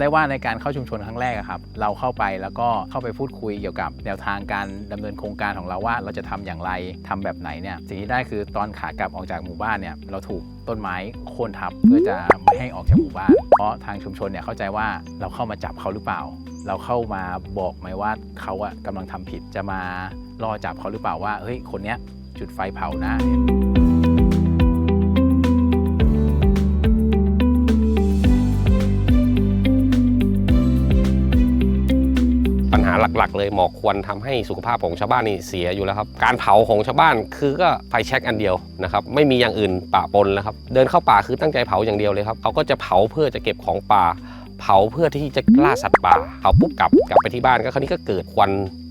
ได้ว่าในการเข้าชุมชนครั้งแรกครับ เราเข้าไปแล้วก็เข้าไปพูดคุยเกี่ยวกับแนวทางการดำเนินโครงการของเราว่าเราจะทำอย่างไรทำแบบไหนเนี่ยสิ่งที่ได้คือตอนขากลับออกจากหมู่บ้านเนี่ยเราถูกต้นไม้โค่นทับเพื่อจะไม่ให้ออกจากหมู่บ้าน เพราะทางชุมชนเนี่ยเข้าใจว่าเราเข้ามาจับเขาหรือเปล่า เราเข้ามาบอกไหมว่าเขาอะกำลังทำผิดจะมาล่อจับเขาหรือเปล่าว่าเฮ้ยคนเนี้ยจุดไฟเผาหนะปัญหา หลักๆ เลยหมอกควันทำให้สุขภาพของชาวบ้านนี่เสียอยู่แล้วครับ การเผาของชาวบ้านคือก็ไฟแช็กอันเดียวนะครับไม่มีอย่างอื่นปะปนแล้วครับเดินเข้าป่าคือตั้งใจเผาอย่างเดียวเลยครับเขาก็จะเผาเพื่อจะเก็บของป่า เผาเพื่อที่จะล่าสัตว์ป่าเผาปุ๊บกลับกลับไปที่บ้านก็คราวนี้ก็เกิดควัน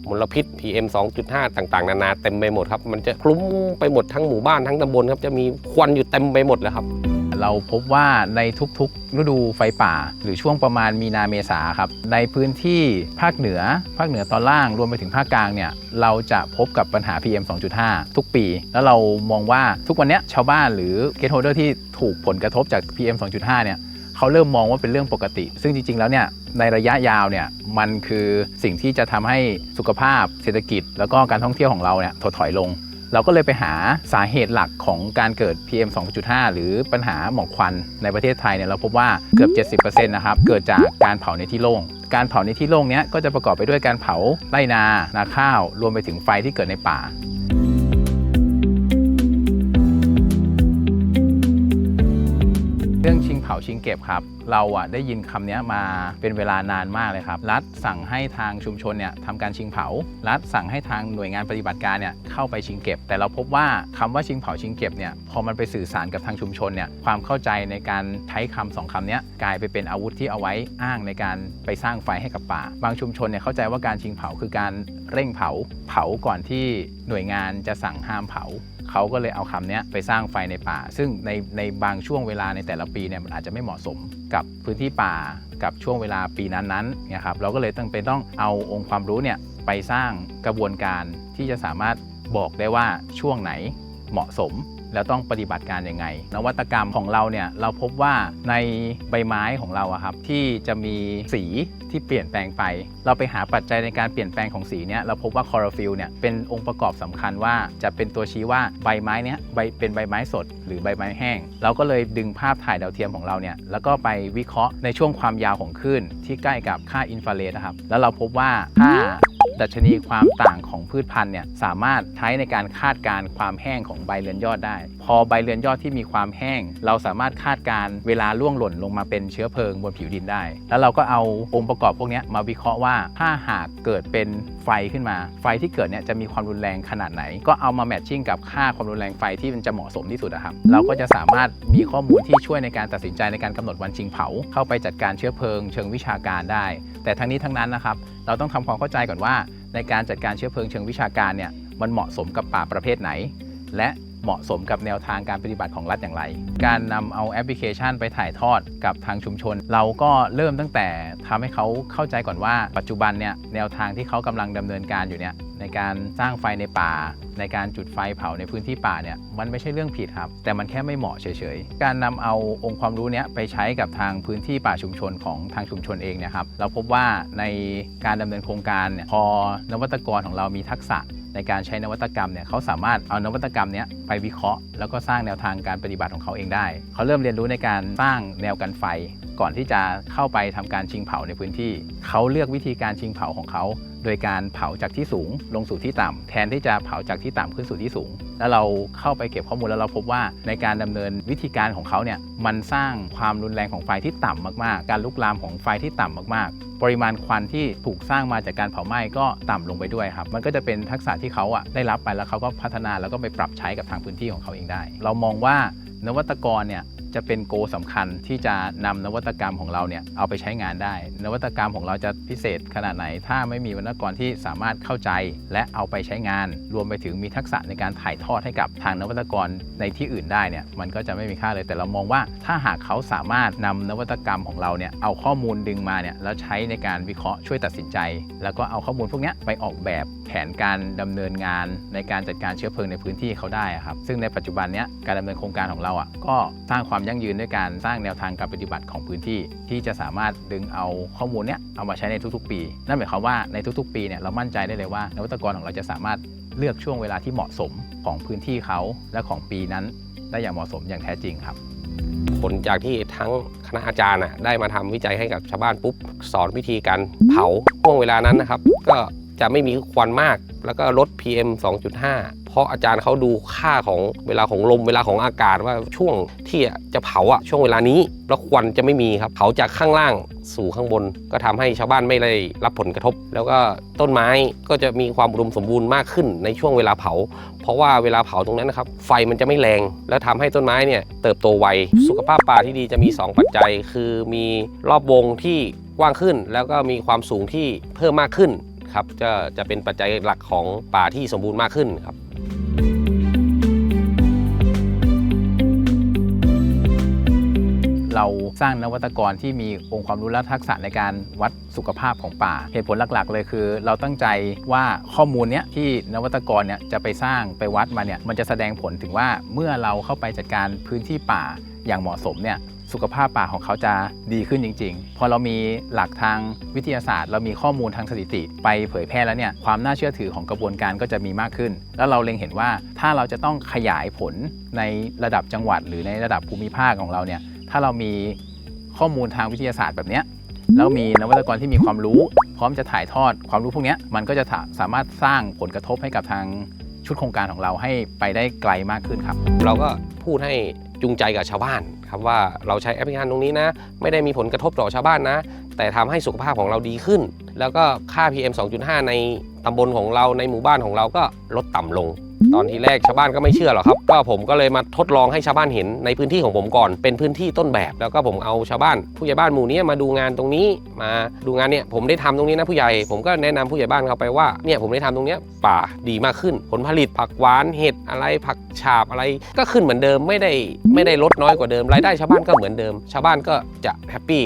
มลพิษ PM 2.5 ต่างๆ นานาเต็มไปหมดครับ มันจะคลุ้มไปหมดทั้งหมู่บ้านทั้งตำบลครับ จะมีควันอยู่เต็มไปหมดเลยครับ เราพบว่าในทุกๆ ฤดูไฟป่า หรือช่วงประมาณมีนาเมษาครับในพื้นที่ภาคเหนือ ภาคเหนือตอนล่างรวมไปถึงภาคกลางเนี่ยเราจะพบกับปัญหา PM 2.5 ทุกปี แล้วเรามองว่าทุกวันนี้ชาวบ้านหรือเกตโฮเดอร์ที่ถูกผลกระทบจาก PM 2.5 เนี่ยเขาเริ่มมองว่าเป็นเรื่องปกติ ซึ่งจริง ๆ แล้วเนี่ยในระยะยาวเนี่ยมันคือสิ่งที่จะทำให้สุขภาพเศรษฐกิจ แล้วก็การท่องเที่ยวของเราเนี่ยถดถอยลง เราก็เลยไปหาสาเหตุหลักของการเกิด PM 2.5 หรือปัญหาหมอกควันในประเทศไทยเนี่ยเราพบว่าเกือบ 70%นะครับเกิดจากการเผาในที่โล่งการเผาในที่โล่งเนี้ยก็จะประกอบไปด้วยการเผาไร่นานาข้าว รวมไปถึงไฟที่เกิดในป่าเรื่องชิงเผาชิงเก็บครับ เราอะได้ยินคำนี้มาเป็นเวลานานมากเลยครับ รัฐสั่งให้ทางชุมชนเนี่ยทำการชิงเผา รัฐสั่งให้ทางหน่วยงานปฏิบัติการเนี่ยเข้าไปชิงเก็บ แต่เราพบว่าคำว่าชิงเผาชิงเก็บเนี่ยพอมันไปสื่อสารกับทางชุมชนเนี่ยความเข้าใจในการใช้คำสองคำนี้กลายไปเป็นอาวุธที่เอาไว้อ้างในการไปสร้างไฟให้กับป่า บางชุมชนเนี่ยเข้าใจว่าการชิงเผาคือการเร่งเผาเผาก่อนที่หน่วยงานจะสั่งห้ามเผาเขาก็เลยเอาคำนี้ไปสร้างไฟในป่า ซึ่งในในบางช่วงเวลาในแต่ละปีเนี่ยมันอาจจะไม่เหมาะสมกับพื้นที่ป่ากับช่วงเวลาปีนั้นๆนะครับเราก็เลยต้องเป็นต้องเอาองค์ความรู้เนี่ยไปสร้างกระบวนการที่จะสามารถบอกได้ว่าช่วงไหนเหมาะสม แล้วต้องปฏิบัติการยังไง นวัตกรรมของเราเนี่ยเราพบว่าในใบไม้ของเราครับที่จะมีสี ที่เปลี่ยนแปลงไป เราไปหาปัจจัยในการเปลี่ยนแปลงของสีเนี่ยเราพบว่าคอโรฟิลเนี่ยเป็นองค์ประกอบสำคัญว่าจะเป็นตัวชี้ว่าใบไม้เนี้ยใบเป็นใบไม้สด หรือใบไม้แห้ง เราก็เลยดึงภาพถ่ายดาวเทียมของเราเนี่ยแล้วก็ไปวิเคราะห์ในช่วงความยาวของคลื่นที่ใกล้กับค่าอินฟราเรดนะครับแล้วเราพบว่าค่า ดัชนีความต่างของพืชพันธุ์เนี่ยสามารถใช้ในการคาดการณ์ความแห้งของใบเรือนยอดได้ พอใบเรือนยอดที่มีความแห้ง เราสามารถคาดการณ์เวลาล่วงหล่นลงมาเป็นเชื้อเพลิงบนผิวดินได้ แล้วเราก็เอาองค์ประกอบพวกนี้มาวิเคราะห์ว่าถ้าหากเกิดเป็นไฟขึ้นมา ไฟที่เกิดเนี่ยจะมีความรุนแรงขนาดไหน ก็เอามาแมทชิ่งกับค่าความรุนแรงไฟที่มันจะเหมาะสมที่สุดอะครับ เราก็จะสามารถมีข้อมูลที่ช่วยในการตัดสินใจในการกำหนดวันชิงเผา เข้าไปจัดการเชื้อเพลิง เชิงวิชาการได้ แต่ทั้งนี้ทั้งนั้นนะครับ เราต้องทำความเข้าใจก่อนว่า ในการจัดการเชื้อเพลิงเชิงวิชาการเนี่ยมันเหมาะสมกับป่าประเภทไหน และเหมาะสมกับแนวทางการปฏิบัติของรัฐอย่างไร การนำเอาแอปพลิเคชันไปถ่ายทอดกับทางชุมชน เราก็เริ่มตั้งแต่ทำให้เขาเข้าใจก่อนว่าปัจจุบันเนี่ยแนวทางที่เขากำลังดำเนินการอยู่เนี่ย ในการสร้างไฟในป่า ในการจุดไฟเผาในพื้นที่ป่าเนี่ยมันไม่ใช่เรื่องผิดครับ แต่มันแค่ไม่เหมาะเฉยๆ การนำเอาองค์ความรู้เนี้ยไปใช้กับทางพื้นที่ป่าชุมชนของทางชุมชนเองเนี่ยครับเราพบว่าในการดำเนินโครงการเนี่ยพอนวัตกรของเรามีทักษะ ในการใช้นวัตกรรมเนี่ยเขาสามารถเอานวัตกรรมนี้ไปวิเคราะห์ แล้วก็สร้างแนวทางการปฏิบัติของเขาเองได้ เขาเริ่มเรียนรู้ในการสร้างแนวกันไฟ ก่อนที่จะเข้าไปทำการชิงเผาในพื้นที่ เขาเลือกวิธีการชิงเผาของเขา โดยการเผาจากที่สูงลงสู่ที่ต่ำแทนที่จะเผาจากที่ต่ำขึ้นสู่ที่สูง แล้วเราเข้าไปเก็บข้อมูลแล้วเราพบว่าในการดำเนินวิธีการของเขาเนี่ยมันสร้างความรุนแรงของไฟที่ต่ำมากๆ การลุกลามของไฟที่ต่ำมากๆ ปริมาณควันที่ถูกสร้างมาจากการเผาไหม้ก็ต่ำลงไปด้วยครับ มันก็จะเป็นทักษะที่เขาอะได้รับไปแล้วเขาก็พัฒนาแล้วก็ไปปรับใช้กับทางพื้นที่ของเขาเองได้ เรามองว่านวัตกรเนี่ย จะเป็นโกสำคัญที่จะนำนวัตกรรมของเราเนี่ยเอาไปใช้งานได้ นวัตกรรมของเราจะพิเศษขนาดไหน ถ้าไม่มีวรรณกรที่สามารถเข้าใจ และเอาไปใช้งาน รวมไปถึงมีทักษะในการถ่ายทอดให้กับทางนวัตกรในที่อื่นได้เนี่ยมันก็จะไม่มีค่าเลยแต่เรามองว่า ถ้าหากเขาสามารถนำนวัตกรรมของเราเนี่ยเอาข้อมูลดึงมาเนี่ยแล้วใช้ในการวิเคราะห์ช่วยตัดสินใจ แล้วก็เอาข้อมูลพวกนี้ไปออกแบบ แผนการดำเนินงานในการจัดการเชื้อเพลิงในพื้นที่เขาได้ครับ ซึ่งในปัจจุบันนี้การดำเนินโครงการของเราอะก็สร้างความยั่งยืนด้วยการสร้างแนวทางการปฏิบัติของพื้นที่ ที่จะสามารถดึงเอาข้อมูลเนี้ยเอามาใช้ในทุกๆ ปี นั่นหมายความว่าในทุกๆ ปีเนี่ยเรามั่นใจได้เลยว่านวัตกรของเราจะสามารถเลือกช่วงเวลาที่เหมาะสมของพื้นที่เขาและของปีนั้น ได้อย่างเหมาะสมอย่างแท้จริงครับผลจากที่ทั้งคณะอาจารย์น่ะได้มาทำวิจัยให้กับชาวบ้านปุ๊บ สอนวิธีการเผาห่วงเวลานั้นนะครับ ก็ จะไม่มีควันมาก แล้วก็ลด PM 2.5 เพราะอาจารย์เขาดูค่าของเวลาของลมเวลาของอากาศว่าช่วงที่จะเผาอะช่วงเวลานี้ แล้วควันจะไม่มีครับเผาจากข้างล่างสู่ข้างบน ก็ทำให้ชาวบ้านไม่ได้รับผลกระทบ แล้วก็ต้นไม้ก็จะมีความอุดมสมบูรณ์มากขึ้นในช่วงเวลาเผา เพราะว่าเวลาเผาตรงนั้นนะครับไฟมันจะไม่แรง แล้วทำให้ต้นไม้เนี่ยเติบโตไวสุขภาพป่าที่ดีจะมี 2 ปัจจัย คือมีรอบวงที่กว้างขึ้น แล้วก็มีความสูงที่เพิ่มมากขึ้น ครับจะจะเป็นปัจจัยหลักของป่าที่สมบูรณ์มากขึ้นครับเราสร้างนวัตกรที่มีองค์ความรู้และทักษะในการวัดสุขภาพของป่า เหตุผลหลักๆ เลยคือ เราตั้งใจว่าข้อมูลเนี้ยที่นวัตกรเนี่ยจะไปสร้างไปวัดมาเนี่ยมันจะแสดงผลถึงว่าเมื่อเราเข้าไปจัดการพื้นที่ป่าอย่างเหมาะสมเนี่ย สุขภาพป่าของเขาจะดีขึ้นจริง ๆ พอเรามีหลักทางวิทยาศาสตร์ เรามีข้อมูลทางสถิติ ไปเผยแพร่แล้วเนี่ยความน่าเชื่อถือของกระบวนการก็จะมีมากขึ้น แล้วเราเล็งเห็นว่าถ้าเราจะต้องขยายผลในระดับจังหวัด หรือในระดับภูมิภาคของเราเนี่ยถ้าเรามีข้อมูลทางวิทยาศาสตร์แบบนี้แล้วมีนวัตกรที่มีความรู้ พร้อมจะถ่ายทอดความรู้พวกนี้มันก็จะาสามารถสร้างผลกระทบให้กับทางชุดโครงการของเราให้ไปได้ไกลมากขึ้นครับ เราก็พูดให้ จูงใจกับชาวบ้านครับว่าเราใช้แอปพลิเคชันตรงนี้นะ ไม่ได้มีผลกระทบต่อชาวบ้านนะ แต่ทำให้สุขภาพของเราดีขึ้น แล้วก็ค่า PM 2.5 ในตำบลของเราในหมู่บ้านของเราก็ลดต่ำลง ตอนที่แรกชาวบ้านก็ไม่เชื่อหรอกครับ ก็ผมก็เลยมาทดลองให้ชาวบ้านเห็นในพื้นที่ของผมก่อน เป็นพื้นที่ต้นแบบ แล้วก็ผมเอาชาวบ้านผู้ใหญ่บ้านหมู่นี้มาดูงานตรงนี้ มาดูงานเนี่ยผมได้ทำตรงนี้นะผู้ใหญ่ ผมก็แนะนำผู้ใหญ่บ้านเขาไปว่าเนี่ยผมได้ทำตรงเนี้ยป่าดีมากขึ้น ผลผลิตผักหวานเห็ดอะไรผักฉาบอะไร ก็ขึ้นเหมือนเดิมไม่ได้ไม่ได้ลดน้อยกว่าเดิมรายได้ชาวบ้านก็เหมือนเดิม ชาวบ้านก็จะแฮปปี้